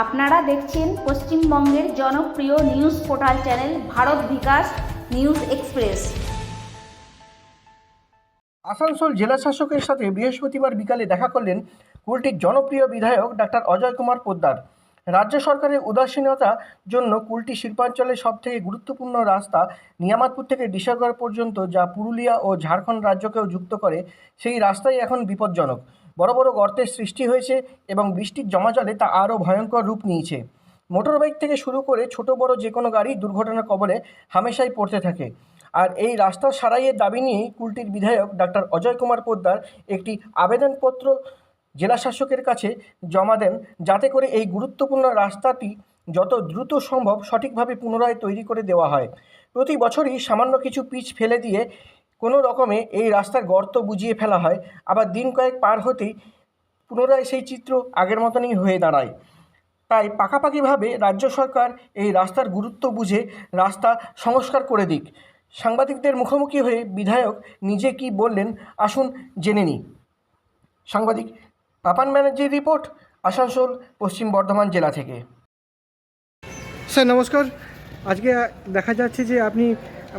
আপনারা দেখছেন পশ্চিমবঙ্গের জনপ্রিয় news portal channel Bharat Bikash news express. Asansol জেলা শাসকের সাথে বৃহস্পতিবার বিকালে দেখা করলেন কুলটির জনপ্রিয় বিধায়ক ডাক্তার অজয় কুমার পোদ্দার। রাজ্য সরকারের উদাসীনতার জন্য কুলটি শিল্পাঞ্চলের সবথেকে গুরুত্বপূর্ণ রাস্তা নিয়ামাতপুর থেকে ডিসাগড় পর্যন্ত যা পুরুলিয়া ও ঝাড়খণ্ড রাজ্যকেও যুক্ত করে, সেই রাস্তাই এখন বিপজ্জনক। বড় বড় গর্তের সৃষ্টি হয়েছে এবং বৃষ্টির জমাজলে তা আরও ভয়ঙ্কর রূপ নিয়েছে। মোটরবাইক থেকে শুরু করে ছোট বড় যে কোনো গাড়ি দুর্ঘটনার কবলে হামেশাই পড়তে থাকে। আর এই রাস্তা সারাইয়ের দাবি নিয়েই কুলটির বিধায়ক ডাক্তার অজয় কুমার পোদ্দার একটি আবেদনপত্র জেলা শাসকের কাছে জমা দেন যাতে করে এই গুরুত্বপূর্ণ রাস্তাটি যত দ্রুত সম্ভব সঠিকভাবে পুনরায় তৈরি করে দেওয়া হয়। প্রতি বছরই সামান্য কিছু পিচ ফেলে দিয়ে কোনো রকমে এই রাস্তার গর্ত বুঝিয়ে ফেলা হয়। আবার দিন কয়েক পার হতেই পুনরায় সেই চিত্র আগের মতনই হয়ে দাঁড়ায়। তাই পাকাপাকিভাবে রাজ্য সরকার এই রাস্তার গুরুত্ব বুঝে রাস্তা সংস্কার করে দিক। সাংবাদিকদের মুখোমুখি হয়ে বিধায়ক নিজে কি বললেন আসুন জেনে নিই। সাংবাদিক পাপান ব্যানার্জির রিপোর্ট আসানসোল পশ্চিম বর্ধমান জেলা থেকে। স্যার নমস্কার। আজকে দেখা যাচ্ছে যে আপনি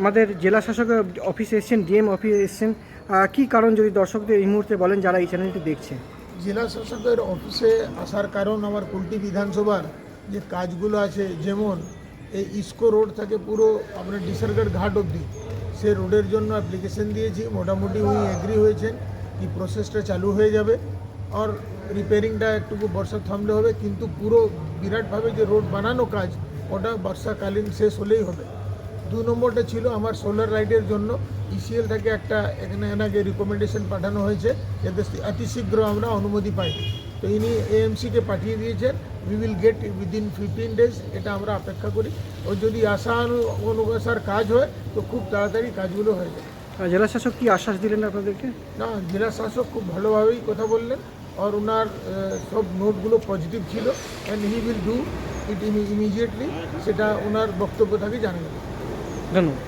আমাদের জেলা শাসকের অফিসে এসেছেন ডিএম অফিসে এসেছেন। কী কারণ যদি দর্শকদের এই মুহূর্তে বলেন যারা এই চ্যানেলটি দেখছে জেলা শাসকের অফিসে আসার কারণ আমার কুলটি বিধানসভার যে কাজগুলো আছে যেমন এই ইস্কো রোড থেকে পুরো আপনার ডিসারগড় ঘাট অবধি সে রোডের জন্য অ্যাপ্লিকেশন দিয়েছি। মোটামুটি উনি এগ্রি হয়েছেন কি প্রসেসটা চালু হয়ে যাবে। আর রিপেয়ারিংটা একটু বর্ষা থামলে হবে কিন্তু পুরো বিরাটভাবে যে রোড বানানো কাজ ওটা বর্ষাকালীন শেষ হলেই হবে। দু নম্বরটা ছিল আমার সোলার লাইটের জন্য। ইসিএল থেকে একটা এখানে এনাকে রিকমেন্ডেশন পাঠানো হয়েছে যাতে অতি শীঘ্র আমরা অনুমতি পাই। তো ইনি এএমসিকে পাঠিয়ে দিয়েছেন। We will get within fifteen days এটা আমরা অপেক্ষা করি। ও যদি আশা অনু- অনুসার কাজ হয় তো খুব তাড়াতাড়ি কাজগুলো হয়ে যায়। জেলা শাসক কি আশ্বাস দিলেন আপনাদেরকে? না জেলা শাসক খুব ভালোভাবেই কথা বললেন। আর ওনার আহ, সব নোটগুলো পজিটিভ ছিল and he will do it immediately সেটা ওনার বক্তব্য থেকে জানা ধন্যবাদ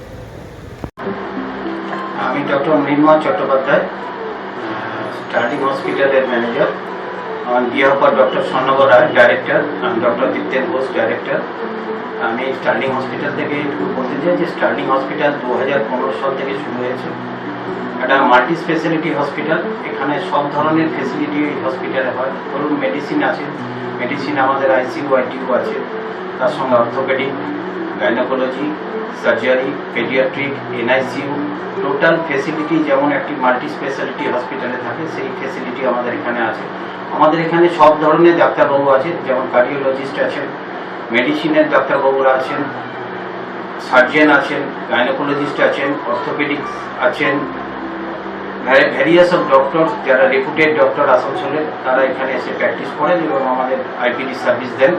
আমি ডক্টর মৃন্ময় চট্টোপাধ্যায় স্টার্টিং হসপিটালের manager on behalf of doctor Swarnabar Roy director আমি ডক্টর দীপ্তেন ঘোষ ডাইরেক্টর আমি স্টার্লিং হসপিটাল থেকে একটু বলতে চাই যে স্টার্লিং হসপিটাল দু পনেরো সাল থেকে শুরু হয়েছে। একটা মাল্টি স্পেশালিটি হসপিটাল। এখানে সব ধরনের ফেসিলিটি হসপিটালে হয়। ধরুন মেডিসিন আছে। মেডিসিন আমাদের আইসিইউ আইটিইউ আছে। তার সঙ্গে orthopaedic gynaecology surgery paediatric NICU total facility যেমন একটি মাল্টি স্পেশালিটি হসপিটালে থাকে, সেই ফেসিলিটি আমাদের এখানে আছে। আমাদের এখানে সব ধরনের ডাক্তারবাবু আছে যেমন কার্ডিওলজিস্ট আছেন মেডিসিনের ডাক্তারবাবুরা আছেন সার্জেন আছেন গাইনোকোলজিস্ট আছেন অর্থোপেডিক্স আছেন ভ্যারিয়াস অফ ডক্টর যারা রেপুটেড ডক্টর আসানসোলের তারা এখানে এসে প্র্যাকটিস করেন এবং আমাদের আইপিডি সার্ভিস দেন।